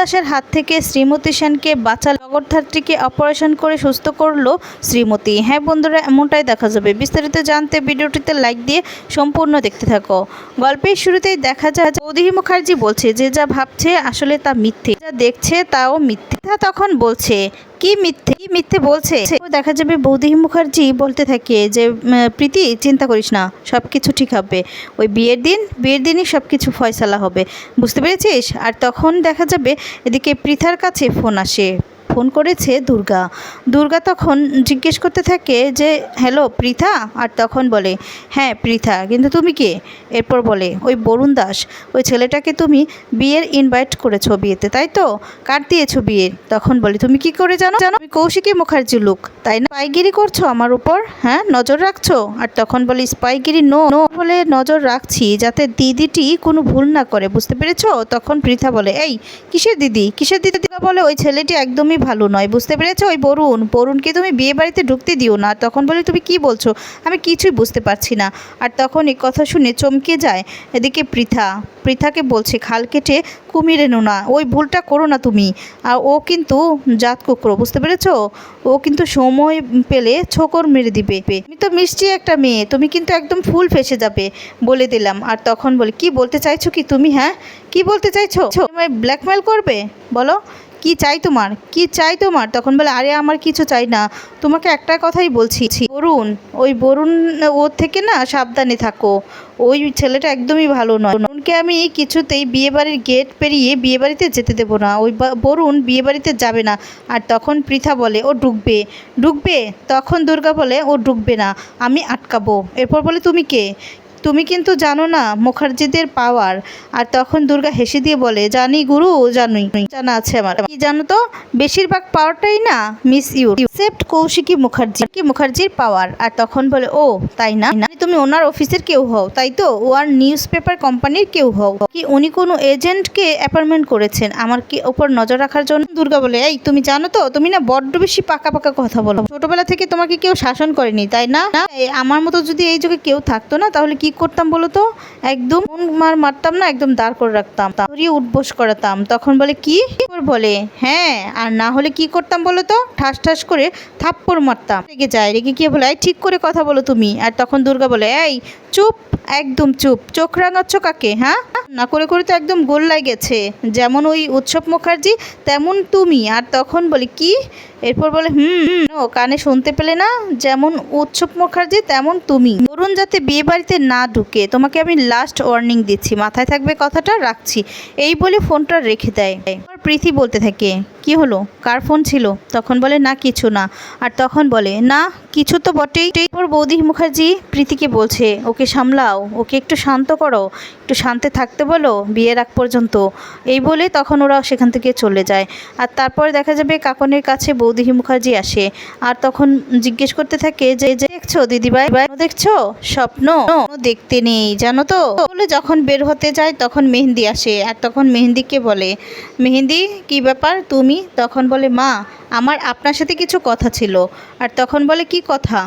দাসের হাত থেকে শ্রীমতী সেনকে বাঁচা লগরধাত্রীকে অপারেশন করে সুস্থ করল শ্রীমতী। হ্যাঁ বন্ধুরা, এমনটাই দেখা যাবে। বিস্তারিত জানতে ভিডিওটিতে লাইক দিয়ে সম্পূর্ণ দেখতে থাকো। গল্পের শুরুতেই দেখা যায় বৌদিহি মুখার্জি বলছে, যে যা ভাবছে আসলে তা মিথ্যে। যা দেখছে তাও মিথ্যে তখন বলছে কি মিথ্যে কি মিথ্যে বলছে? দেখা যাবে বৌদিহি মুখার্জি বলতে থাকে যে প্রীতি, চিন্তা করিস না সব কিছু ঠিক হবে। ওই বিয়ের দিন, বিয়ের দিনই সব কিছু ফয়সালা হবে। বুঝতে পেরেছিস? আর তখন দেখা যাবে এদিকে পৃথার কাছে ফোন আসে। ফোন করেছে দুর্গা। দুর্গা তখন জিজ্ঞেস করতে থাকে যে, হ্যালো, পৃথা? আর তখন বলে হ্যাঁ পৃথা, কিন্তু তুমি কে? এরপর বলে, ওই বরুণ দাস। ওই ছেলেটাকে তুমি বিয়ের ইনভাইট করেছ বিয়েতে, তাই তো? কার দিয়েছ বিয়ের তখন বলে, তুমি কি করে জানো? জানো আমি কৌশিকী মুখার্জি লোক তাই না? স্পাইগিরি করছ আমার উপর? হ্যাঁ নজর রাখছো? আর তখন বলে স্পাইগিরি নো নো বলে নজর রাখছি, যাতে দিদিটি কোনো ভুল না করে, বুঝতে পেরেছ? তখন পৃথা বলে, এই, কিসের দিদি? কিসের দিদি? বলে, ওই ছেলেটি একদমই ভালো নয়, বুঝতে পেরেছ? ওই বরুণ, বরুণকে তুমি বিয়ে বাড়িতে ঢুকতে দিও না। তখন বলে, তুমি কি বলছো? আমি কিছুই বুঝতে পারছি না। আর তখন এই কথা শুনে চমকে যায় এদিকে পৃথা। পৃথাকে বলছে, খাল কেটে কুমির এনো না ওই ভুলটা করো না তুমি। আর ও কিন্তু জাত কুকরো, বুঝতে পেরেছ? ও কিন্তু সময় পেলে ছোকর মেরে দিবে। তুমি তো মিষ্টি একটা মেয়ে, তুমি কিন্তু একদম ফুল ফেসে যাবে, বলে দিলাম। আর তখন বলে, কি বলতে চাইছো কি তুমি হ্যাঁ? কি বলতে চাইছো? ব্ল্যাকমেল করবে? বলো। কি চাই তোমার? কি চাই তোমার? তখন বলে, আরে, আমার কিছু চাই না। তোমাকে একটা কথাই বলছি। বরুণ, ওই বরুণ, ওর থেকে না সাবধানে থাকো। ওই ছেলেটা একদমই ভালো নয়। বরুণকে আমি কিছুতেই বিয়েবাড়ির গেট পেরিয়ে বিয়েবাড়িতে যেতে দেবো না। ওই বরুণ বিয়েবাড়িতে যাবে না। আর তখন পৃথা বলে, ও ঢুকবে ঢুকবে তখন দুর্গা বলে, ও ঢুকবে না। আমি আটকাবো। এরপর বলে, তুমি কে? তুমি কিন্তু জানো না মুখার্জিদের পাওয়ার। আর তখন দুর্গা হেসে দিয়ে বলে জানি গুরু জানুই জানা আছে আমার। কি জানো তো বেশিরভাগ পাওয়ারটাই না মিস ইউ সেপ্ট কৌশিকী মুখার্জি। কি মুখার্জির পাওয়ার। আর তখন বলে ও তাই না? তুমি ওনার অফিসের কেউ হও তাই তো? ওয়ার নিউজ পেপার কোম্পানির কেউ হও। কি উনি কোনো এজেন্টকে অ্যাপয়েন্টমেন্ট করেছেন? আমার কি ওপর নজর রাখার জন্য? দুর্গা বলে এই তুমি জানো তো তুমি না বড্ড বেশি পাকা পাকা কথা বলো। ছোটবেলা থেকে তোমাকে কেউ শাসন করেনি তাই না, আমার মতো যদি এই যুগে কেউ থাকতো না তাহলে কি করতাম বলো তো একদম মার মারতাম না, একদম দাঁড় করে রাখতাম। ধরিয়ে উঠবোস করাতাম। তখন বলে, কি? বলে? হ্যাঁ আর না হলে কি করতাম বলো তো ঠাস ঠাস করে থাপ্পড় মারতাম। রেগে যায়, রেগে গিয়ে বলে, এই ঠিক করে কথা বলো তুমি। আর তখন দুর্গা বলে, এই, চুপ, একদম চুপ। চোখ রাঙাচ্ছ কাকে হ্যাঁ? না করে করে তো একদম গোল্লায় গেছে। যেমন ওই উৎসব মুখার্জি, তেমন তুমি। আর তখন বলে, কি? এরপর বলে, হুম ও কানে শুনতে পেলে না? যেমন উৎসব মুখার্জি, তেমন তুমি। বরুণ যাতে বিয়ে বাড়িতে না ঢুকে, তোমাকে আমি লাস্ট ওয়ার্নিং দিচ্ছি। মাথায় থাকবে কথাটা, রাখছি। এই বলে ফোনটা রেখে দেয়। প্রীতি বলতে থাকে, কি হলো? কার ফোন ছিল? তখন বলে, না, কিছু না। আর তখন বলে, না, কিছু তো বটেই। এরপর বৌদি মুখার্জি প্রীতিকে বলছে, ওকে সামলাও, ওকে একটু শান্ত করো, একটু শান্তে থাকতে বলো, বিয়ের আগ পর্যন্ত। এই বলে তখন ওরা সেখান থেকে চলে যায়। আর তারপর দেখা যাবে কাকনের কাছে বৌদিহি মুখার্জি আসে। আর তখন জিজ্ঞেস করতে থাকে যে দেখছ দিদিভাই? দেখছ? স্বপ্ন? দেখতে নেই, জানো তো? বলে যখন বের হতে যায় তখন মেহেন্দি আসে। আর তখন মেহেন্দিকে বলে, মেহেন্দি, কি ব্যাপার? তুমি? তখন বলে, মা, আমার আপনার সাথে কিছু কথা ছিল। আর তখন বলে, কি কথা?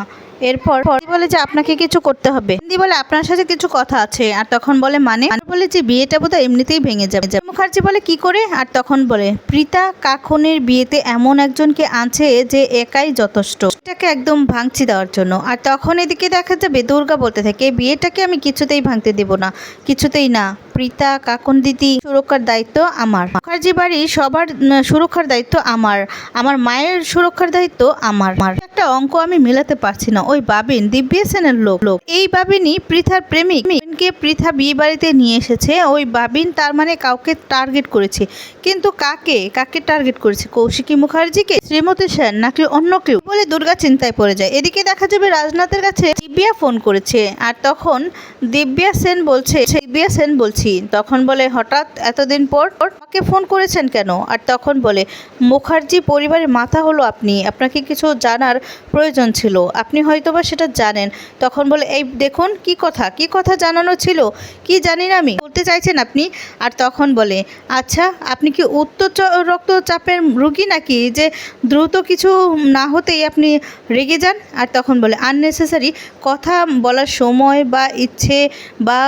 এরপর পরে বলে যে আপনাকে কিছু করতে হবে। হিন্দি বলে আপনার সাথে কিছু কথা আছে, আর তখন বলে মানে। মানে বলে যে বিয়েটা বোধহয় এমনিতেই ভেঙে যাবে। মুখার্জি বলে কি করে? আর তখন বলে, প্রীতা কাখনের বিয়েতে এমন একজনকে আছে যে একাই যথেষ্ট। এটাকে একদম ভাঙছি দেওয়ার জন্য। আর তখন এদিকে দেখা যাবে দুর্গা বলতে থাকে বিয়েটাকে আমি কিছুতেই ভাঙতে দেব না, কিছুতেই না। প্রীতা, কাকুন দিদি, সুরক্ষার দায়িত্ব আমার। মুখার্জি বাড়ির সবার সুরক্ষার দায়িত্ব আমার। আমার মায়ের সুরক্ষার দায়িত্ব আমার। একটা অঙ্ক আমি মেলাতে পারছি না। ওই বাবিন দিব্যা সেনের লোক। লোক। এই বাবিনই পৃথার প্রেমিক। কে পৃথা বিয়ে বাড়িতে নিয়ে এসেছে। ওই বাবিন তার মানে কাউকে টার্গেট করেছে। কিন্তু কাকে? কাকে টার্গেট করেছে? কৌশিকী মুখার্জিকে? শ্রীমতী সেন নাকি অন্য কেউ? বলে দুর্গা চিন্তায় পড়ে যায়। এদিকে দেখা যাবে রাজনাথের কাছে দিব্যা ফোন করেছে। আর তখন দিব্যা সেন বলছে, দিব্যা সেন বলছি তখন বলে, হঠাৎ এতদিন পর আমাকে ফোন করেছেন কেন? আর তখন বলে, মুখার্জি পরিবারের মাথা হলো আপনি। আপনাকে কিছু জানার প্রয়োজন ছিল। আপনি হয়তোবা সেটা জানেন। তখন বলে, এই দেখুন, কি কথা? কি কথা জানানো ছিল? কি জানি না আমি। বলতে চাইছেন আপনি? আর তখন বলে আচ্ছা আপনি কি উচ্চ রক্তচাপের রুগী নাকি? যে দ্রুত কিছু না হতেই আপনি রেগে যান? আর তখন বলে আননেসেসারি কথা বলার সময় বা ইচ্ছে বা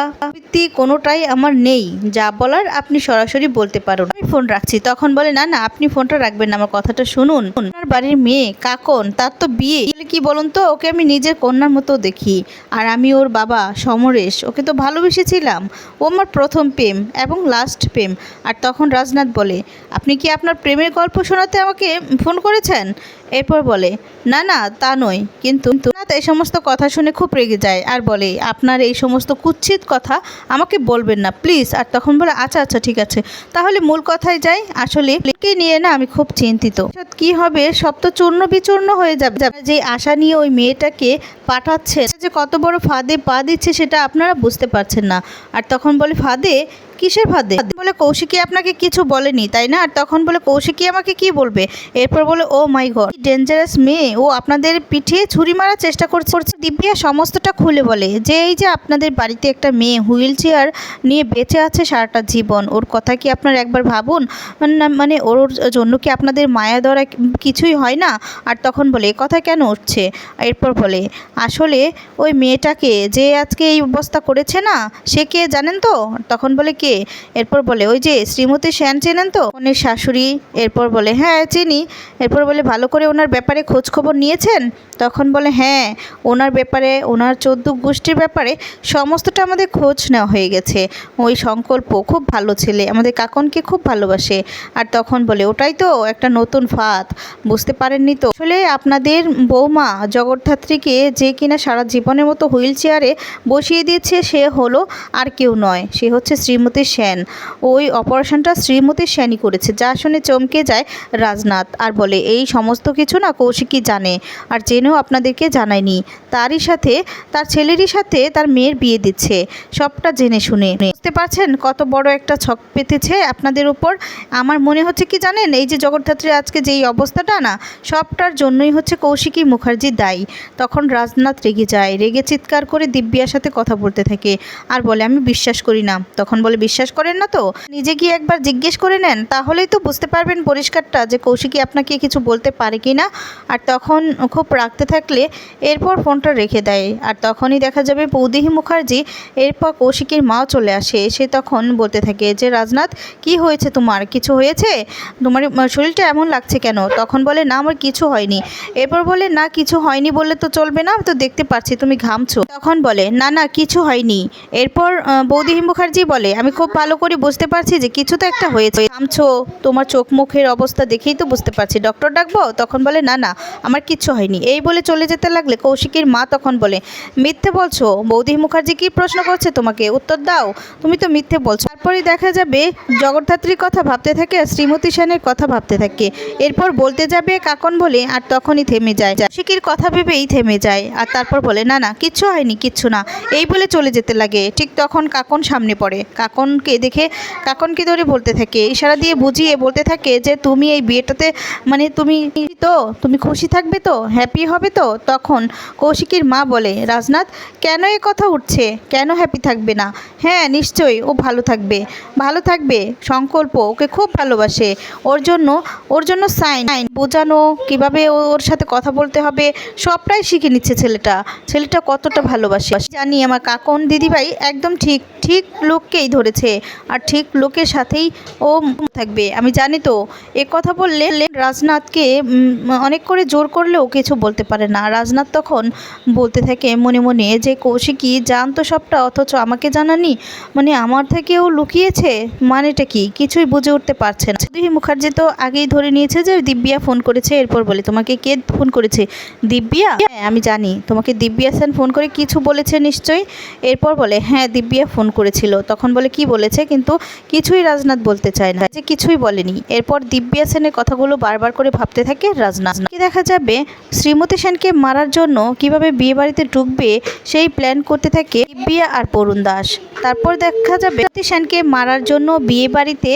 কোনোটাই আমার নেই। যা বলার আপনি সরাসরি বলতে পারো ফোন রাখছি। তখন বলে, না না, আপনি ফোনটা রাখবেন না, আমার কথাটা শুনুন। আপনার বাড়ির মেয়ে, কাকন, তার তো বিয়ে। কি বলুন তো, ওকে আমি নিজের কন্যার মতো দেখি। আর আমি ওর বাবা, সমরেশ, ওকে তো ভালোবেসেছিলাম। ও আমার প্রথম প্রেম এবং লাস্ট প্রেম। আর তখন রাজনাথ বলে, আপনি কি আপনার প্রেমের গল্প শোনাতে আমাকে ফোন করেছেন? এরপর বলে, না না, তা নয়। কিন্তু রাজনাথ এই সমস্ত কথা শুনে খুব রেগে যায় আর বলে, আপনার এই সমস্ত কুৎসিত কথা আমাকে বলবেন না, প্লিজ। আর তখন বলে আচ্ছা আচ্ছা ঠিক আছে। তাহলে মূল কথায় যাই। আসলে কে নিয়ে না আমি খুব চিন্তিত। কি হবে সব তো চূর্ণ বিচূর্ণ হয়ে যাবে। যে আশা নিয়ে ওই মেয়েটাকে পাঠাচ্ছে যে কত বড় ফাঁদে পা দিচ্ছে সেটা আপনারা বুঝতে পারছেন না। আর তখন বলে, ফাঁদে কিসের ফাঁদে বলে কৌশিকী আপনাকে কিছু বলেনি, তাই না? আর তখন বলে কৌশিকী আমাকে কি বলবে? এরপর বলে, ও মাই ঘর ডেঞ্জারাস মেয়ে। ও আপনাদের পিঠে ছুরি মারার চেষ্টা করছে। দিব্যা সমস্তটা খুলে বলে, যে এই যে আপনাদের বাড়িতে একটা মেয়ে হুইল চেয়ার নিয়ে বেঁচে আছে সারাটা জীবন, ওর কথা কি আপনার একবার ভাবুন? মানে ওর জন্য কি আপনাদের মায়া দরা কিছুই হয় না? আর তখন বলে কথা কেন উঠছে? এরপর বলে, আসলে ওই মেয়েটাকে যে আজকে এই অবস্থা করেছে না, সে কে জানেন তো? তখন বলে কে? এরপর বলে, ওই যে শ্রীমতী শ্যান চেনেন তো? ওনের শাশুড়ি এরপর বলে হ্যাঁ চিনি। এরপর বলে, ভালো করে ওনার ব্যাপারে খোঁজ খবর নিয়েছেন? তখন বলে হ্যাঁ ওনার ব্যাপারে, ওনার চোদ্দ গোষ্ঠীর ব্যাপারে সমস্তটা আমাদের খোঁজ নেওয়া হয়ে গেছে। ওই সংকল্প খুব ভালো ছেলে, আমাদের কাকনকে খুব ভালোবাসে। আর তখন বলে, ওটাই তো একটা নতুন ফাঁদ, বুঝতে পারেননি তো? আসলে আপনাদের বৌমা জগদ্ধাত্রীকে যে কিনা সারা জীবনের মতো হুইল চেয়ারে বসিয়ে দিয়েছে, সে হলো আর কেউ নয়, সে হচ্ছে শ্রীমতী সেন। ওই অপারেশনটা শ্রীমতী সেনই করেছে, যা শুনে চমকে যায় রাজনাথ আর বলে, এই সমস্ত কিছু না কৌশিকই জানে আর জেনেও আপনাদেরকে জানায়নি। তারই সাথে, তার ছেলেরই সাথে তার মেয়ের বিয়ে দিচ্ছে। সবটা জেনে শুনে বুঝতে পারছেন কত বড় একটা ছক পেতেছে আপনাদের উপর। আমার মনে হচ্ছে কি জানেন, এই যে জগদ্ধাত্রীর আজকে যেই অবস্থাটা না, সবটার জন্যই হচ্ছে কৌশিকী মুখার্জি দায়ী। তখন রাজনাথ রেগে যায়, রেগে চিৎকার করে দিব্যার সাথে কথা বলতে থাকে। আর বলে, আমি বিশ্বাস করি না। তখন বলে, বিশ্বাস করেন না তো? নিজে গিয়ে একবার জিজ্ঞেস করে নেন, তাহলেই তো বুঝতে পারবেন পরিষ্কারটা যে কৌশিকী আপনাকে কিছু বলতে পারে কি না। আর তখন খুব রাখতে থাকলে এরপর ফোনটা রেখে দেয়। আর তখনই দেখা যাবে বৌদিহি মুখার্জি, এরপর কৌশিকীর মাও চলে আসে। সে তখন বলতে থাকে যে রাজনাথ কি হয়েছে তোমার? কিছু হয়েছে? তোমার শরীরটা এমন লাগছে কেন? তখন বলে না আমার কিছু হয়নি। এরপর বলে না কিছু হয়নি বললে তো চলবে না তো দেখতে পাচ্ছি তুমি ঘামছো। তখন বলে না না কিছু হয়নি। এরপর আহ, বৌদিহি মুখার্জি বলে আমি খুব ভালো করে বুঝতে পারছি যে কিছু তো একটা হয়েছে। ঘামছো তোমার চোখ মুখের অবস্থা দেখেই তো বুঝতে পারছি। ডক্টর ডাকবো? তখন বলে না না আমার কিচ্ছু হয়নি। এই বলে চলে যেতে লাগলে কৌশিকীর মা তখন বলে মিথ্যে বলছো বৌদি মুখার্জি কি প্রশ্ন করছে তোমাকে? উত্তর দাও। তুমি তো মিথ্যে বলছো। তারপরে দেখা যাবে, জগদ্ধাত্রীর কথা ভাবতে থাকে আর শ্রীমতী সেনের কথা ভাবতে থাকে। এরপর বলতে যাবে কাকন বলে, আর তখনই থেমে যায়। কৌশিকীর কথা ভেবেই থেমে যায়। আর তারপর বলে, না না, কিচ্ছু হয়নি, কিচ্ছু না। এই বলে চলে যেতে লাগে। ঠিক তখন কাকন সামনে পড়ে। কাকনকে দেখে, কাকনকে ধরে বলতে থাকে, ইশারা দিয়ে বুঝিয়ে বলতে থাকে যে, তুমি এই বিয়েটাতে মানে তুমি তো, তুমি খুশি থাকবে তো হ্যাপি হবে তো? তখন কৌশিকীর মা বলে, রাজনাথ, কেন এ কথা উঠছে? কেন হ্যাপি থাকবে না? হ্যাঁ নিশ্চয়ই, ও ভালো থাকবে। ভালো থাকবে, সংকল্প, ওকে খুব ভালোবাসে। ওর জন্য ওর জন্য সাইন বোঝানো, কীভাবে ওর সাথে কথা বলতে হবে, সবটাই শিখে নিচ্ছে ছেলেটা। ছেলেটা কতটা ভালোবাসে। জানি আমার কাকন দিদিভাই একদম ঠিক ঠিক লোককেই ধরেছে আর ঠিক লোকের সাথেই ও থাকবে। আমি জানি তো, এ কথা বললে রাজনাথকে অনেক করে জোর করলেও কিছু বলতে পারে না। রাজনাথ তখন বলতে থাকে মনে মনে যে, কৌশিকী জানতো সবটা, অথচ আমাকে জানানি? মানে আমার থেকেও লুকিয়েছে? মানেটা কি? কিছুই বুঝে উঠতে পারছে না। দুই মুখার্জি তো আগেই ধরে নিয়েছে যে, দিব্যা ফোন করেছে এরপর বলে, তোমাকে কে ফোন করেছে? দিব্যা? হ্যাঁ আমি জানি। তোমাকে দিব্যা সেন ফোন করে কিছু বলেছে নিশ্চয়ই? এরপর বলে হ্যাঁ দিব্যা ফোন করেছিল। তখন বলে, কি বলেছে? কিন্তু কিছুই রাজনাথ বলতে চায় না। যে কিছুই বলেনি। এরপর দিব্যা সেনের কথাগুলো বারবার করে ভাবতে থাকে রাজনাথ। কি দেখা যাবে? শ্রীমতী সেনকে মারার জন্য কীভাবে বিয়ে বাড়িতে ঢুকবে সেই প্ল্যান করতে থাকে দিব্যা আর বরুণ দাস। তারপর দেখা যাবে সেনকে মারার জন্য বিয়ে বাড়িতে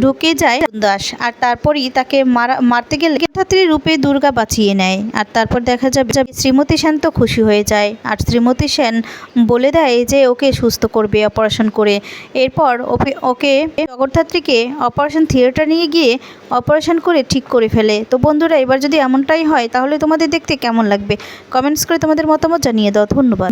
ঢুকে যায় দাস। আর তারপরই তাকে মারা মারতে গেলে ছাত্রী রূপে দুর্গা বাঁচিয়ে নেয়। আর তারপর দেখা যাবে শ্রীমতী সেন তো খুশি হয়ে যায়। আর শ্রীমতী সেন বলে দেয় যে, ওকে সুস্থ করবে অপারেশন করে। এরপর ওকে জগদ্ধাত্রীকে অপারেশন থিয়েটার নিয়ে গিয়ে অপারেশন করে ঠিক করে ফেলে। তো বন্ধুরা, এবার যদি এমনটাই হয়, তাহলে তোমাদের দেখতে কেমন লাগবে? কমেন্টস করে তোমাদের মতামত জানিয়ে দাও। ধন্যবাদ।